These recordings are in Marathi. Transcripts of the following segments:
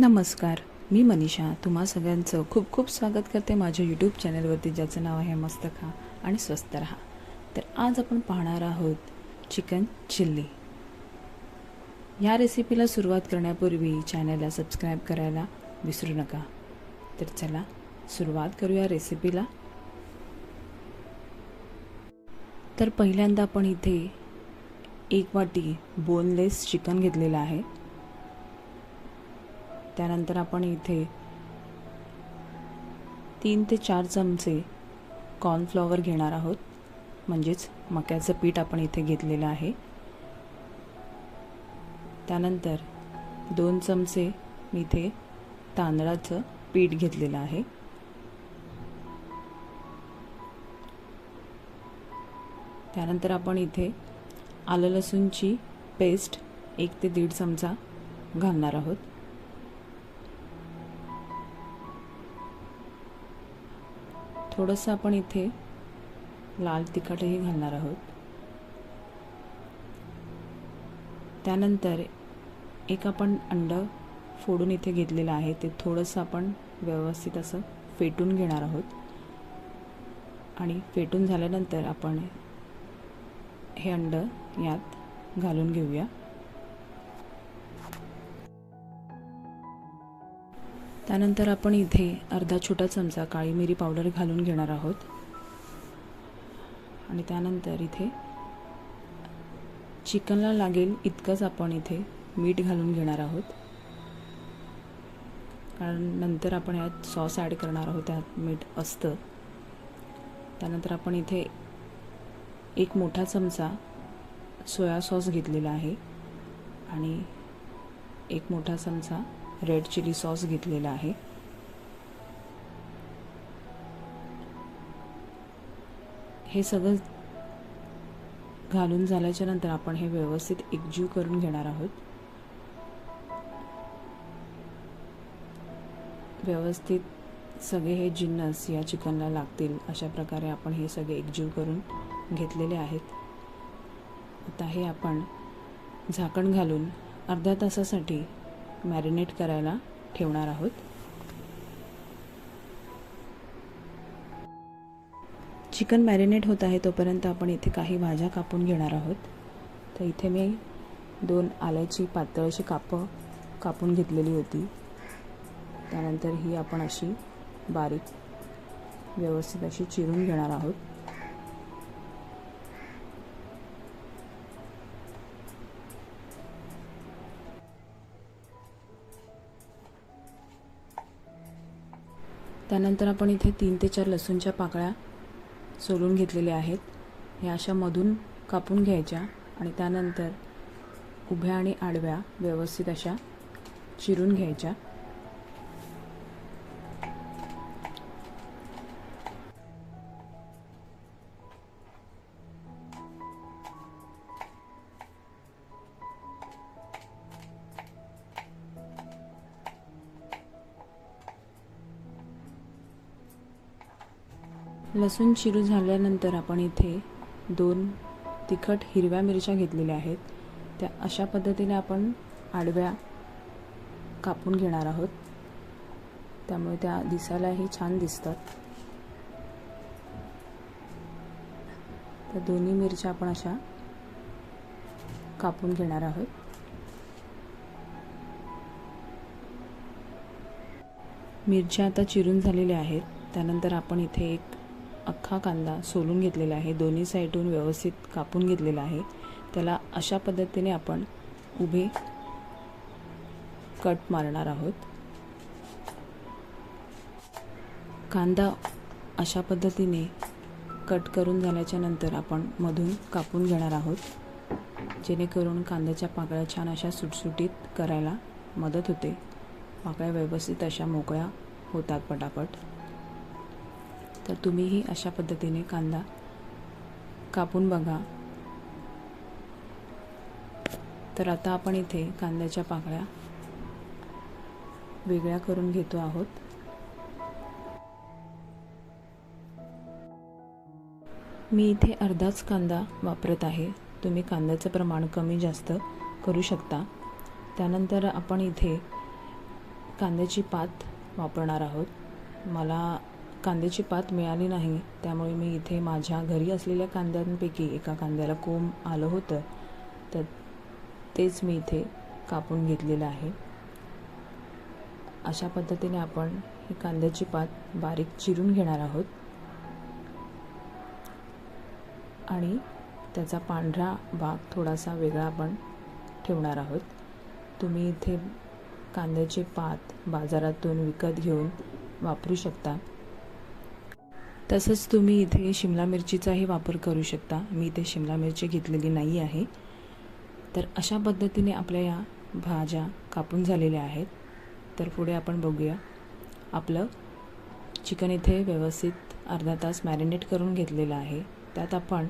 नमस्कार मी मनीषा. तुम्हा सगळ्यांचं खूप खूप स्वागत करते माझ्या यूट्यूब चॅनलवरती ज्याचं नाव आहे मस्त खा आणि स्वस्त रहा. तर आज आपण पाहणार आहोत चिकन चिल्ली. या रेसिपीला सुरुवात करण्यापूर्वी चॅनलला सबस्क्राईब करायला विसरू नका. तर चला सुरुवात करूया रेसिपीला. तर पहिल्यांदा आपण इथे एक वाटी बोनलेस चिकन घेतलेलं आहे. त्यानंतर आपण इथे तीन ते चार चमचे कॉर्नफ्लॉवर घेणार आहोत. म्हणजेच मक्याचं पीठ आपण इथे घेतलेलं आहे. त्यानंतर दोन चमचे मी इथे तांदळाचं पीठ घेतलेलं आहे. त्यानंतर आपण इथे आलं लसूणची पेस्ट एक ते दीड चमचा घालणार आहोत. थोडंसं आपण इथे लाल तिखटही घालणार आहोत. त्यानंतर एक आपण अंड फोडून इथे घेतलेलं आहे ते थोडंसं आपण व्यवस्थित असं फेटून घेणार आहोत. आणि फेटून झाल्यानंतर आपण हे अंड यात घालून घेऊया. त्यानंतर आपण इथे अर्धा छोटा चमचा काळी मिरी पावडर घालून घेणार आहोत. आणि त्यानंतर इथे चिकनला लागेल इतकंच आपण इथे मीठ घालून घेणार आहोत. कारण नंतर आपण यात सॉस ॲड करणार आहोत त्यात मीठ असतं. त्यानंतर आपण इथे एक मोठा चमचा सोया सॉस घेतलेला आहे. आणि एक मोठा चमचा रेड चिली सॉस घेतलेला आहे. हे सगळं घालून झाल्याच्यानंतर आपण हे व्यवस्थित एकजीव करून घेणार आहोत. व्यवस्थित सगळे हे जिन्नस या चिकनला लागतील अशा प्रकारे आपण हे सगळे एकजीव करून घेतलेले आहेत. आता हे आपण झाकण घालून अर्ध्या तासासाठी मॅरिनेट करायला ठेवणार आहोत. चिकन मॅरिनेट होत आहे तोपर्यंत आपण इथे काही भाज्या कापून घेणार आहोत. तर इथे मी दोन आल्याची पातळ अशी कापं कापून घेतलेली होती. त्यानंतर ही आपण अशी बारीक व्यवस्थित अशी चिरून घेणार आहोत. त्यानंतर आपण इथे तीन ते चार लसूणच्या पाकळ्या सोलून घेतलेल्या आहेत. ह्या अशा मधून कापून घ्यायच्या आणि त्यानंतर उभ्या आणि आडव्या व्यवस्थित अशा चिरून घ्यायच्या. लसूण चिरू झाल्यानंतर आपण इथे दोन तिखट हिरव्या मिरच्या घेतलेल्या आहेत. त्या अशा पद्धतीने आपण आडव्या कापून घेणार आहोत. त्यामुळे त्या दिसायलाही छान दिसतात. त्या दोन्ही मिरच्या आपण अशा कापून घेणार आहोत. मिरच्या आता चिरून झालेल्या आहेत. त्यानंतर आपण इथे एक अख्खा कांदा सोलून घेतलेला आहे दोन्ही साईडून व्यवस्थित कापून घेतलेला आहे. त्याला अशा पद्धतीने आपण उभे कट मारणार आहोत. कांदा अशा पद्धतीने कट करून झाल्याच्यानंतर आपण मधून कापून घेणार आहोत जेणेकरून कांद्याच्या पाकळ्या छान अशा सुटसुटीत करायला मदत होते. पाकळ्या व्यवस्थित अशा मोकळ्या होतात पटापट. तर तुम्हीही अशा पद्धतीने कांदा कापून बघा. तर आता आपण इथे कांद्याच्या पाकळ्या वेगळ्या करून घेतो आहोत. मी इथे अर्धाच कांदा वापरत आहे. तुम्ही कांद्याचं प्रमाण कमी जास्त करू शकता. त्यानंतर आपण इथे कांद्याची पात वापरणार आहोत. मला कांद्याची पात मिळाली नाही. त्यामुळे मी इथे माझ्या घरी असलेल्या कांद्यांपैकी एका कांद्याला कोंब आलं होतं. तर तेच मी इथे कापून घेतलेलं आहे. अशा पद्धतीने आपण ही कांद्याची पात बारीक चिरून घेणार आहोत. आणि त्याचा पांढरा भाग थोडासा वेगळा आपण ठेवणार आहोत. तुम्ही इथे कांद्याची पात बाजारातून विकत घेऊन वापरू शकता. तसंच तुम्ही इथे शिमला मिरचीचाही वापर करू शकता. मी इथे शिमला मिरची घेतलेली नाही आहे. तर अशा पद्धतीने आपल्या या भाज्या कापून झालेल्या आहेत. तर पुढे आपण बघूया. आपलं चिकन इथे व्यवस्थित अर्धा तास मॅरिनेट करून घेतलेलं आहे. त्यात आपण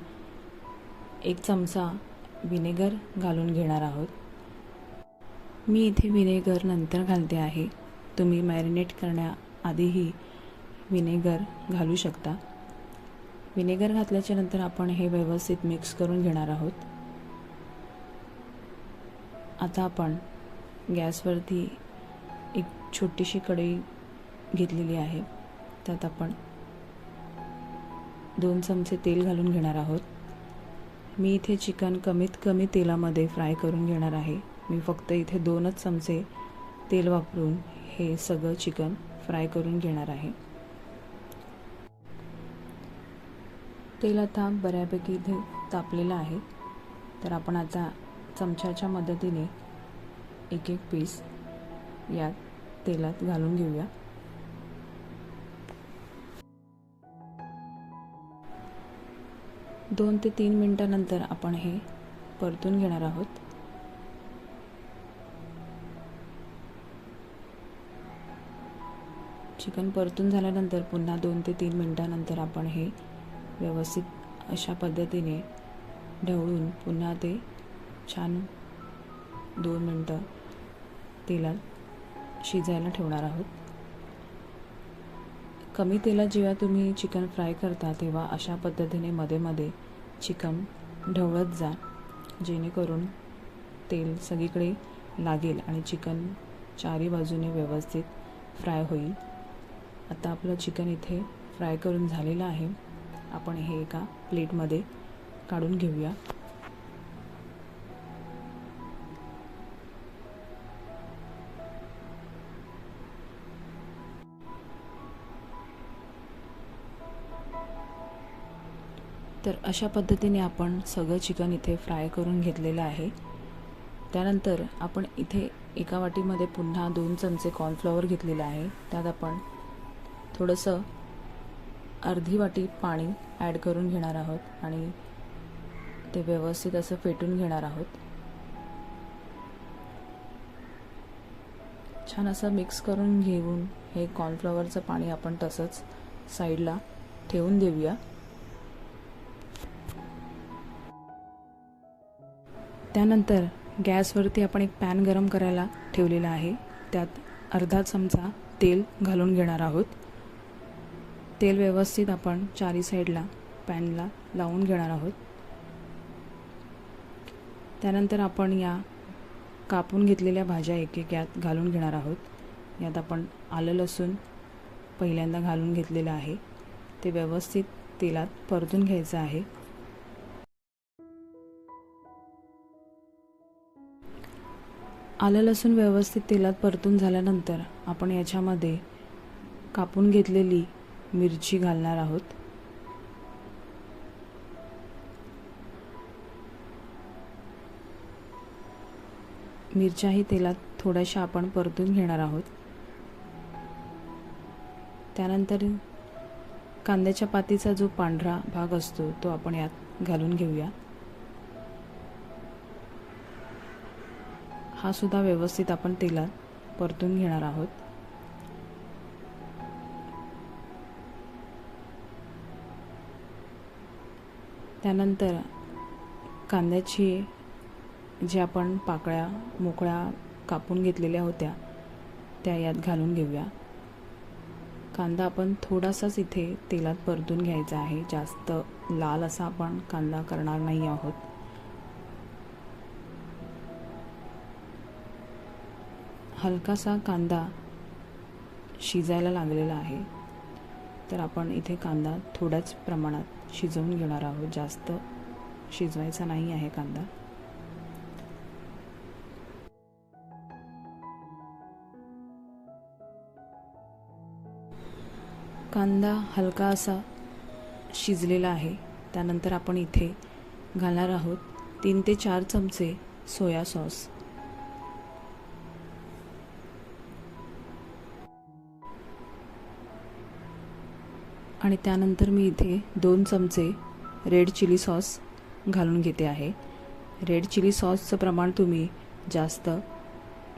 एक चमचा विनेगर घालून घेणार आहोत. मी इथे विनेगर नंतर घालते आहे. तुम्ही मॅरिनेट करण्याआधीही विनेगर घालू शकता. विनेगर घातल्याच्या नंतर आपण हे व्यवस्थित मिक्स करून घेणार आहोत. आता आपण गॅसवरती एक छोटीशी कढई घेतलेली आहे. त्यात आपण दोन चमचे तेल घालून घेणार आहोत. मी इथे चिकन कमीत कमी तेलामध्ये फ्राय करून घेणार आहे. मी फक्त इथे दोनच चमचे तेल वापरून हे सगळं चिकन फ्राय करून घेणार आहे. तेल आता बऱ्यापैकी इथे तापलेलं आहे. तर आपण आता चमच्याच्या मदतीने एक एक पीस यात तेलात घालून घेऊया. दोन ते तीन मिनटानंतर आपण हे परतून घेणार आहोत. चिकन परतून झाल्यानंतर पुन्हा दोन ते तीन मिनटानंतर आपण हे व्यवस्थित अशा पद्धतीने ढवळून पुन्हा ते छान दोन मिनटं तेलात शिजायला ठेवणार आहोत. कमी तेलात जेव्हा तुम्ही चिकन फ्राय करता तेव्हा अशा पद्धतीने मध्ये मध्ये चिकन ढवळत जा जेणेकरून तेल सगळीकडे लागेल आणि चिकन चारी बाजूने व्यवस्थित फ्राय होईल. आता आपलं चिकन इथे फ्राय करून झालेलं आहे. आपण हे एका प्लेटमध्ये काढून घेऊया. तर अशा पद्धतीने आपण सगळं चिकन इथे फ्राय करून घेतलेलं आहे. त्यानंतर आपण इथे एका वाटीमध्ये पुन्हा दोन चमचे कॉर्नफ्लॉवर घेतलेलं आहे. त्यात आपण थोडंसं अर्धी वाटी पाणी ॲड करून घेणार आहोत आणि ते व्यवस्थित असं फेटून घेणार आहोत. छान असं मिक्स करून घेऊन हे कॉर्नफ्लॉवरचं पाणी आपण तसंच साईडला ठेवून देऊया. त्यानंतर गॅसवरती आपण एक पॅन गरम करायला ठेवलेला आहे. त्यात अर्धा चमचा तेल घालून घेणार आहोत. तेल व्यवस्थित आपण चारी साईडला पॅनला लावून घेणार आहोत. त्यानंतर आपण या कापून घेतलेल्या भाज्या एक एक यात घालून घेणार आहोत. यात आपण आलं लसूण पहिल्यांदा घालून घेतलेलं आहे. ते व्यवस्थित तेलात परतून घ्यायचं आहे. आलं लसूण व्यवस्थित तेलात परतून झाल्यानंतर आपण याच्यामध्ये कापून घेतलेली मिरची घालणार आहोत. मिरच्याही तेलात थोड्याशा आपण परतून घेणार आहोत. त्यानंतर कांद्याच्या पातीचा जो पांढरा भाग असतो तो आपण यात घालून घेऊया. हा सुद्धा व्यवस्थित आपण तेलात परतून घेणार आहोत. त्यानंतर कांद्याची जे आपण पाकळ्या मोकळ्या कापून घेतलेल्या होत्या त्या यात घालून घेऊया. कांदा आपण थोडासाच इथे तेलात परतून घ्यायचा आहे. जास्त लाल असा आपण कांदा करणार नाही आहोत. हलकासा कांदा शिजायला लागलेला आहे. तर आपण इथे कांदा थोड्याच प्रमाणात शिजवून घेणार आहोत. जास्त शिजवायचा नाही आहे कांदा. कांदा हलका असा शिजलेला आहे. त्यानंतर आपण इथे घालणार आहोत तीन ते चार चमचे सोया सॉस. आणि त्यानंतर मी इथे दोन चमचे रेड चिली सॉस घालून घेते आहे. रेड चिली सॉसचं प्रमाण तुम्ही जास्त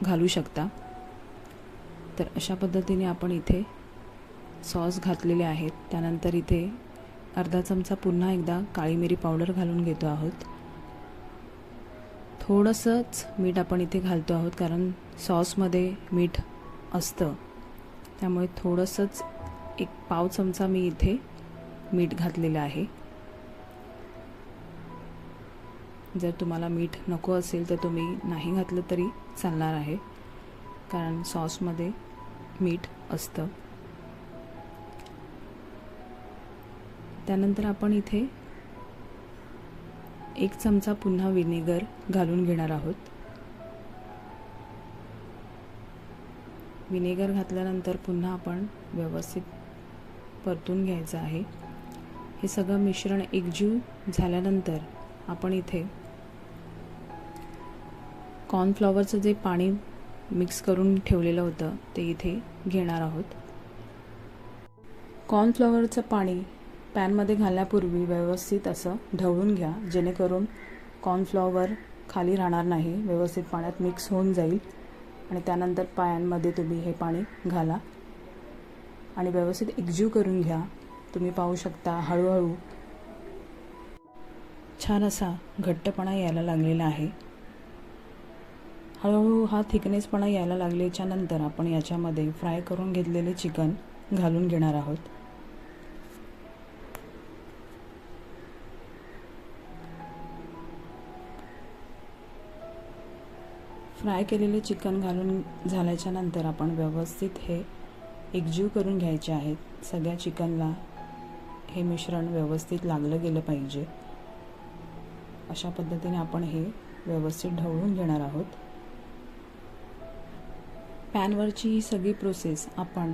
घालू शकता. तर अशा पद्धतीने आपण इथे सॉस घातलेले आहेत. त्यानंतर इथे अर्धा चमचा पुन्हा एकदा काळी मिरी पावडर घालून घेतो आहोत. थोडंसंच मीठ आपण इथे घालतो आहोत कारण सॉसमध्ये मीठ असतं. त्यामुळे थोडंसंच एक पाव चमचा मी इथे मीठ घातलेलं आहे. जर तुम्हाला मीठ नको असेल तर तुम्ही नाही घातलं तरी चालणार आहे कारण सॉसमध्ये मीठ असतं. त्यानंतर आपण इथे एक चमचा पुन्हा विनेगर घालून घेणार आहोत. विनेगर घातल्यानंतर पुन्हा आपण व्यवस्थित परतून घ्यायचं आहे. हे सगळं मिश्रण एकजीव झाल्यानंतर आपण इथे कॉर्नफ्लॉवरचं जे पाणी मिक्स करून ठेवलेलं होतं ते इथे घेणार आहोत. कॉर्नफ्लॉवरचं पाणी पॅनमध्ये घालण्यापूर्वी व्यवस्थित असं ढवळून घ्या जेणेकरून कॉर्नफ्लॉवर खाली राहणार नाही व्यवस्थित पाण्यात मिक्स होऊन जाईल. आणि त्यानंतर पायांमध्ये तुम्ही हे पाणी घाला. आणि व्यवस्थित एकजीव करून घ्या. तुम्ही पाहू शकता हळूहळू छान असा घट्टपणा यायला लागलेला आहे. हळूहळू हा थिकनेसपणा यायला लागल्याच्या नंतर आपण याच्यामध्ये फ्राय करून घेतलेले चिकन घालून घेणार आहोत. फ्राय केलेले चिकन घालून झाल्याच्यानंतर आपण व्यवस्थित हे एकजीव करून घ्यायचे आहेत. सगळ्या चिकनला हे मिश्रण व्यवस्थित लागलं गेलं पाहिजे. अशा पद्धतीने आपण हे व्यवस्थित ढवळून घेणार आहोत. पॅनवरची ही सगळी प्रोसेस आपण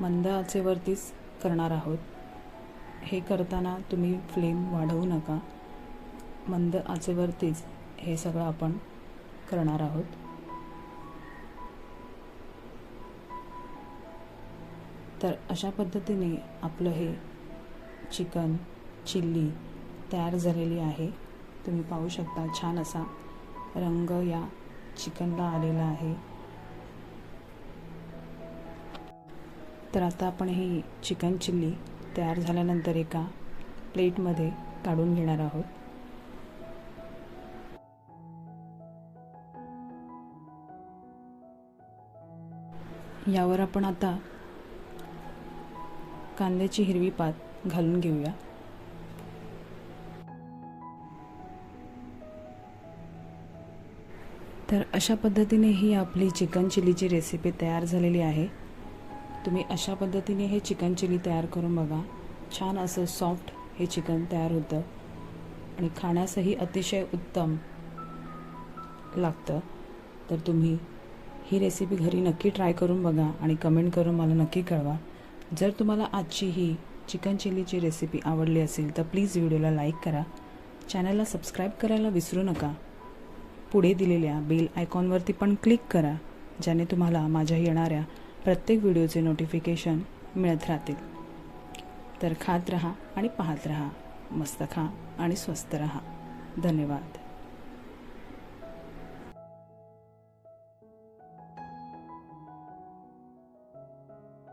मंद आचेवरतीच करणार आहोत. हे करताना तुम्ही फ्लेम वाढवू नका. मंद आचेवरतीच हे सगळं आपण करणार आहोत. तर अशा पद्धतीने आपलं हे चिकन चिल्ली तयार झालेली आहे. तुम्ही पाहू शकता छान असा रंग या चिकनला आलेला आहे. तर आता आपण ही चिकन चिल्ली तयार झाल्यानंतर एका प्लेटमध्ये काढून घेणार आहोत. यावर आपण आता कांद्याची हिरवी पात घालून घेऊया. तर अशा पद्धतीने ही आपली चिकन चिलीची रेसिपी तयार झालेली आहे. तुम्ही अशा पद्धतीने हे चिकन चिली तयार करून बघा. छान असं सॉफ्ट हे चिकन तयार होतं. आणि खाण्यासही अतिशय उत्तम लागतं. तर तुम्ही ही रेसिपी घरी नक्की ट्राय करून बघा आणि कमेंट करून मला नक्की कळवा. जर तुम्हाला आजची ही चिकन चिलीची रेसिपी आवडली असेल तर प्लीज व्हिडिओला लाईक करा. चॅनलला सबस्क्राईब करायला विसरू नका. पुढे दिलेल्या बेल आयकॉनवरती पण क्लिक करा ज्याने तुम्हाला माझ्या येणाऱ्या प्रत्येक व्हिडिओचे नोटिफिकेशन मिळत राहतील. तर खात रहा आणि पाहत रहा. मस्त खा आणि स्वस्त रहा. धन्यवाद.